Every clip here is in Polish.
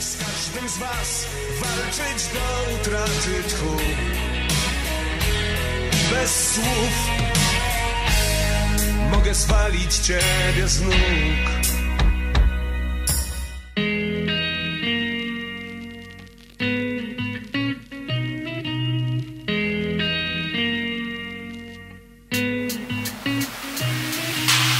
Z każdym z was walczyć do utraty tchu. Bez słów mogę zwalić ciebie z nóg.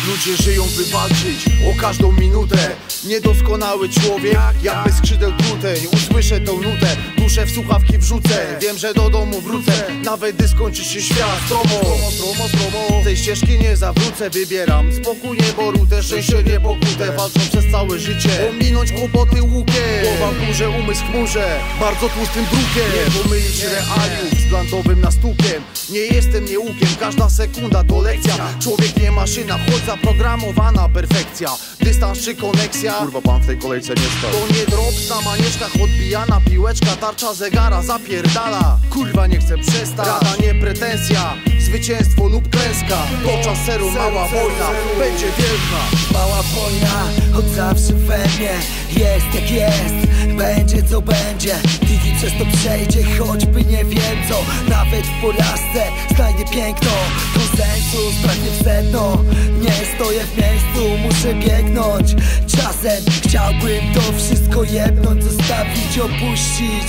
Ludzie żyją by walczyć o każdą minutę. Niedoskonały człowiek, jak bez skrzydeł truteń Usłyszę tą nutę, duszę w słuchawki wrzucę. Wiem, że do domu wrócę, nawet gdy skończy się świat. Stromo, stromo, stromo, tej ścieżki nie zawrócę Wybieram spokój, nie borutę, szczęście nie pokutę Walczą przez całe życie, ominąć kłopoty łukiem Głowa w górze, umysł w chmurze, bardzo tłustym drukiem. Nie pomylić realiów z blandowym nastukiem. Nie jestem nieukiem, każda sekunda to lekcja. Człowiek nie maszyna, choć zaprogramowana perfekcja. Dystans czy koneksja? Kurwa, pan w tej kolejce nie stał. to nie drops na manieczkach odbijana piłeczka Tarcza zegara zapierdala. Kurwa nie chcę przestać. Rada nie pretensja. Zwycięstwo lub klęska. To czaseru mała wojna. Będzie wielka. Mała wojna od zawsze we mnie Jest jak jest, będzie co będzie. Didi przez to przejdzie, choćby nie wiem co. Nawet w porażce znajdę piękno. Konsensus pragnie w sedno. Nie stoję w miejscu, muszę biegnąć. Czasem chciałbym to wszystko jebnąć Zostawić, opuścić.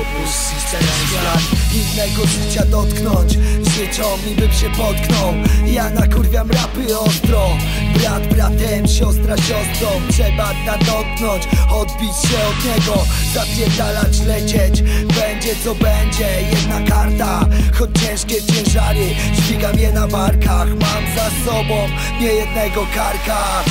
Opuścić ten świat Innego życia dotknąć. Życzą mi bym się potknął. Ja nakurwiam rapy ostro. Brat bratem, siostra siostrą. Trzeba nadotknąć Odbić się od niego. Zapierdalać, lecieć. Będzie co będzie. Jedna karta. Choć ciężkie ciężary Dźwigam je na barkach. Mam za sobą niejednego karka